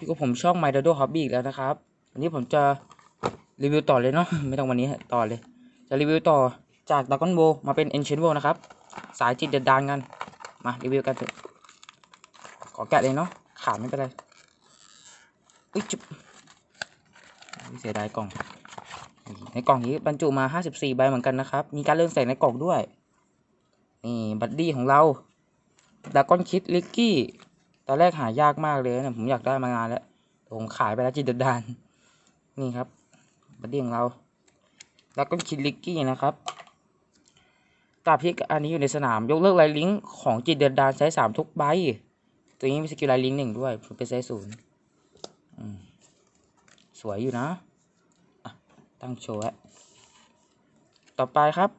อยู่กับผมช่อง My Dodo Hobby อีกแล้วนะครับ วันนี้ผมจะรีวิวต่อเลยเนาะ ไม่ต้องวันนี้ต่อเลย จะรีวิวต่อจากด r a ก o n b o มาเป็น Ancient World นะครับ สายจิตเดือดดานกัน มารีวิวกันเถอะ ขอแกะเลยเนาะ ขาดไม่เป็นไร อุ้ยจุ๊บเสียดายกล่อง ในกล่องนี้บรรจุมา 54 ใบเหมือนกันนะครับ มีการเลื่อนแสงในกล่องด้วย นี่บัดดี้ของเราดากอนคิดลิกกี้ ตอนแรกหายากมากเลยนะผมอยากได้มานานแล้วแต่ผมขายไปแล้วจิตดดาน นี่ครับบัดดี้ของเราดากอนคิดลิกกี้นะครับตราบที่อันนี้อยู่ในสนามยกเลิกไลลิงของจิตเดือดดานใช้สามทุกใบ ตัวนี้มีสกิลไลลิงหนึ่งด้วยเป็นไซส์ศูนย์สวยอยู่นะะตั้งโชว์ต่อไปครับ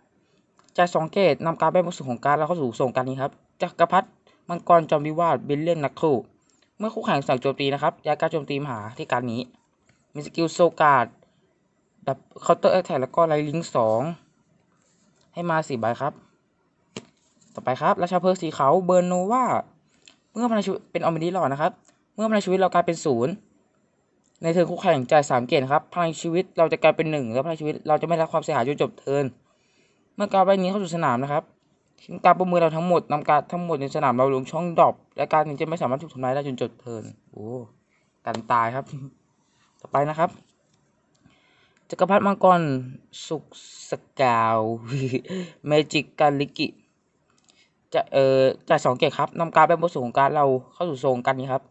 จากสองเกตนำการดไปบนสุดของการดแล้วเข้าสู่ส่งการนี้ครับจักรพรรดิ มังกรจอมวิวาทเบลเลียนนักคู่เมื่อคู่แข่งสั่งโจมตีนะครับยาการโจมตีมหาที่การนี้ มีสกิลโซการ์ดดับเคาน์เตอร์แอทแทกแล้วก็ไลลิงสองให้มาสี่ใบครับ ต่อไปครับราชาเพลิงสีขาวเบอร์โนวาเมื่อพลังชีวิตเป็นออมนิหลอดนะครับ เมื่อพลังชีวิตเรากลายเป็นศูนย์ในเทิร์นคู่แข่งจ่ายสามเกตครับพลังชีวิตเราจะกลายเป็นหนึ่งแล้วพลังชีวิตเราจะไม่รับความเสียหายจนจบเทิร์นเมื่อการใบนี้เข้าสู่สนามนะครับ การประมือเราทั้งหมดนำการทั้งหมดในสนามเราลงช่องดรอปและการนี้จะไม่สามารถถูกทำลายได้จนจบเทินโอ้กันตายครับ ต่อไปนะครับจักรพรรดิมังกรสุกสกาวเมจิกกาลิกิจะเอ่อจ่ายสองเกตครับนำการดไปบนสู่งการเราเข้าสู่โซนการนี้ครับ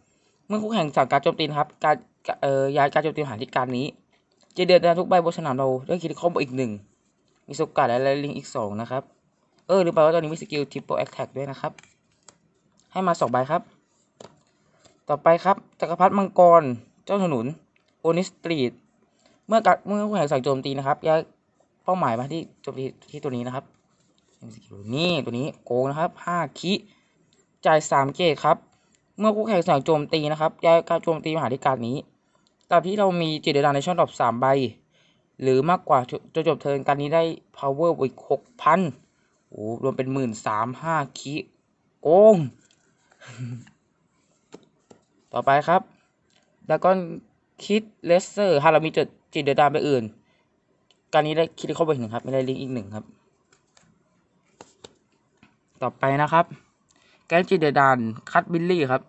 เมื่อคู่แข่งสั่งการโจมตีครับ การเอ่อย้ายการโจมตีมาหาที่การนี้จะเดินทุกใบบนสนามเราได้คิดข้อมอีกหนึ่งมีสกัดและลิงอีกสองนะครับ เออหรือเปล่าว่าตอนนี้มีสกิลทิปเปิลแอคแท็กด้วยนะครับ ให้มาสองใบครับ ต่อไปครับจักรพรรดิมังกร เจ้าถนนโอนิสตรีทเมื่อการเมื่อคู่แข่งสั่งโจมตีนะครับย้ายเป้าหมายมาที่โจมตีที่ตัวนี้นะครับนี่ตัวนี้โกงนะครับห้าคิจ่ายสามเกตครับ เมื่อคู่แข่งสั่งโจมตีนะครับย้ายการโจมตีมาหาที่การนี้ตามที่เรามีจิตเดดานในช่องดรอปสามใบ หรือมากกว่าจนจบเทิร์นการนี้ได้ power อีกหกพัน โอ้รวมเป็นหมื่นสามห้าคิโกง ต่อไปครับแล้วก็คิดเลสเซอร์ถ้าเรามีจุดจิตเดือดดานไปอื่น การนี้ได้คิดเข้าไปหนึ่งครับ ไม่ได้ลิงก์อีกหนึ่งครับ ต่อไปนะครับ แกนจิตเดือดดานคัดบิลลี่ครับ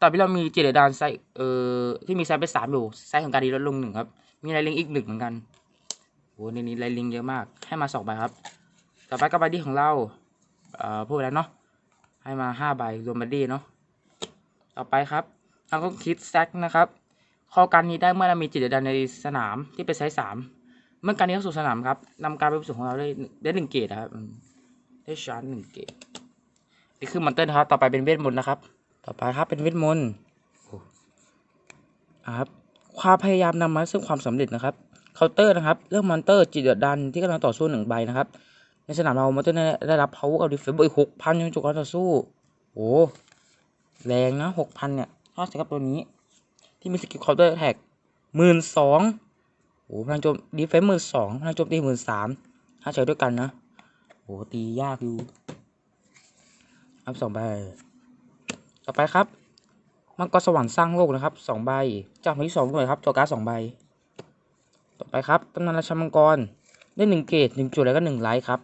ตอนที่เรามีจิตเดือดดานไซเอ่อที่มีไซส์เป็นสามอยู่ไซส์ของการนี้ลดลงหนึ่งครับ มีอะไรลิงก์อีกหนึ่งเหมือนกันโอ้ในนี้ไลน์ลิงเยอะมากให้มาสองใบครับ ต่อไปก็บัดดี้ของเราเอ่อพูดแล้วเนาะให้มาห้าใบรวมบัดดี้เนาะต่อไปครับเราก็คิดแซกนะครับข้อการนี้ได้เมื่อเรามีจิตวิญญาณในสนามที่เป็นไซส์สามเมื่อการนี้เข้าสู่สนามครับนำการไปสู่ของเราได้ได้หนึ่งเกตครับได้ชาร์จหนึ่งเกตนี่คือมอนเตอร์นะครับ ต่อไปเป็นเวทมนต์นะครับ ต่อไปครับเป็นเวทมนต์โอ้อ่าครับความพยายามนำมาซึ่งความสำเร็จนะครับเคาน์เตอร์นะครับ เรื่องมอนเตอร์จิตเดือดดันที่กำลังต่อสู้หนึ่งใบนะครับ ในสนามเรามอนเตอร์ได้รับ power กับ defense อีกหกพันยังจุกการต่อสู้โอ้แรงนะหกพันเนี่ยถ้าสกับตัวนี้ ที่มีสกิลคาน์เตอร์แท็กหมื่นสองโอ้พลังโจม defense หมื่นสองพลังโจมตีหมื่นสามถ้าใช้ด้วยกันนะโอ้ตียากอยู่อัพสองใบ ต่อไปครับ มังกรสวรรค์สร้างโลกนะครับสองใบจากมาที่สองหน่วยครับจอการ์ดสองใบ ต่อไปครับตำนานราชมังกรได้หนึ่งเกตหนึ่งจุดแล้วก็หนึ่งไลท์ครับ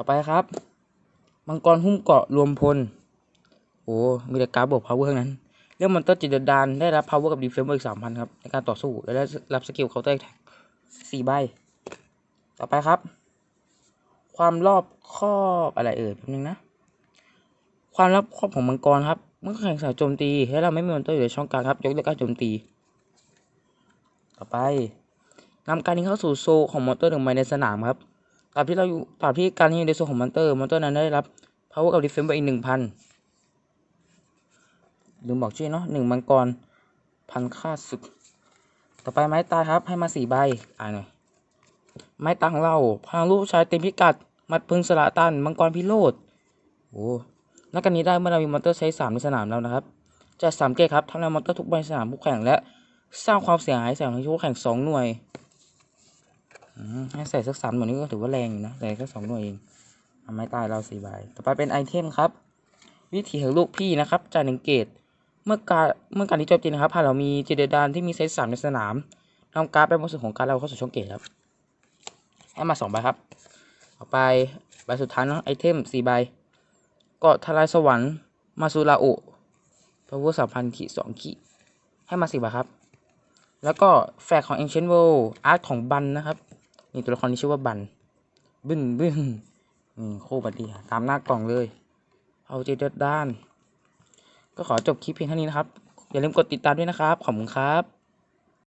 ต่อไปครับ มังกรหุ้มเกาะรวมพล โอ้ มีแต่การบวกพาวเวอร์นั้น เรื่องมอนเตอร์จิตดานได้รับพาวเวอร์กับดีเฟนซ์อีกสามพันครับ ในการต่อสู้ และได้รับสกิลเคาน์เตอร์แท็กสี่ใบ ต่อไปครับ ความรอบครอบอะไรเอ่ยแป๊บนึงนะ ความรอบครอบของมังกรครับ เมื่อแข่งสายโจมตี และเราไม่มีมอนเตอร์อยู่ในช่องกลางครับ ยกเลิกการโจมตี ต่อไปนำการนี้เข้าสู่โซของมอนเตอร์หนึ่งใบในสนามครับ ตราบที่เราอยู่ตราบที่การนี้อยู่ในโซลของมอนเตอร์มอนเตอร์นั้นได้รับ power กับ defense ไปอีกหนึ่งพันลืมบอกชื่อเนาะหนึ่งมังกรพันค่าศึก ต่อไปไม้ตายครับให้มาสี่ใบอ่านหน่อยไม้ตาของเราพลังลูกชายเต็มพิกัด มัดพึงสละตันมังกรพิโรธโอ้นักการนี้ได้เมื่อเรามีมอนเตอร์ใช้สามในสนามแล้วนะครับจะสามเกตครับทำลายมอนเตอร์ทุกใบสนามผู้แข่งและสร้างความเสียหายใส่ของผู้แข่งสองหน่วย ให้ใส่สักสามหน่วยนี่ก็ถือว่าแรงอยู่นะแต่แค่สองหน่วยเองทำไม้ตายเราสี่ใบต่อไปเป็นไอเทมครับ วิถีแห่งลูกพี่นะครับจ่ายหนึ่งเกตเมื่อการเมื่อการที่โจมตีนะครับหากเรามีจิเดดานที่มีไซส์สามในสนามทำการ์ดเป็นบนส่วนของการเราเข้าสู่ช่องเกตครับให้มาสองใบครับต่อไปใบสุดท้ายนะไอเทมสี่ใบเกาะทลายสวรรค์มาซูราโอพาวเวอร์สามพันขีสองขีให้มาสี่ใบครับ แล้วก็แฟกของ Ancient World อาร์ตของบันนะครับีตัวละครที่ชื่อว่าบัน บึ้นบึ้นนี่โคบัดดีตามหน้ากล่องเลย เอาใจเด็ดด้าน ก็ขอจบคลิปเพียงเท่านี้นะครับ อย่าลืมกดติดตามด้วยนะครับ ขอบคุณครับ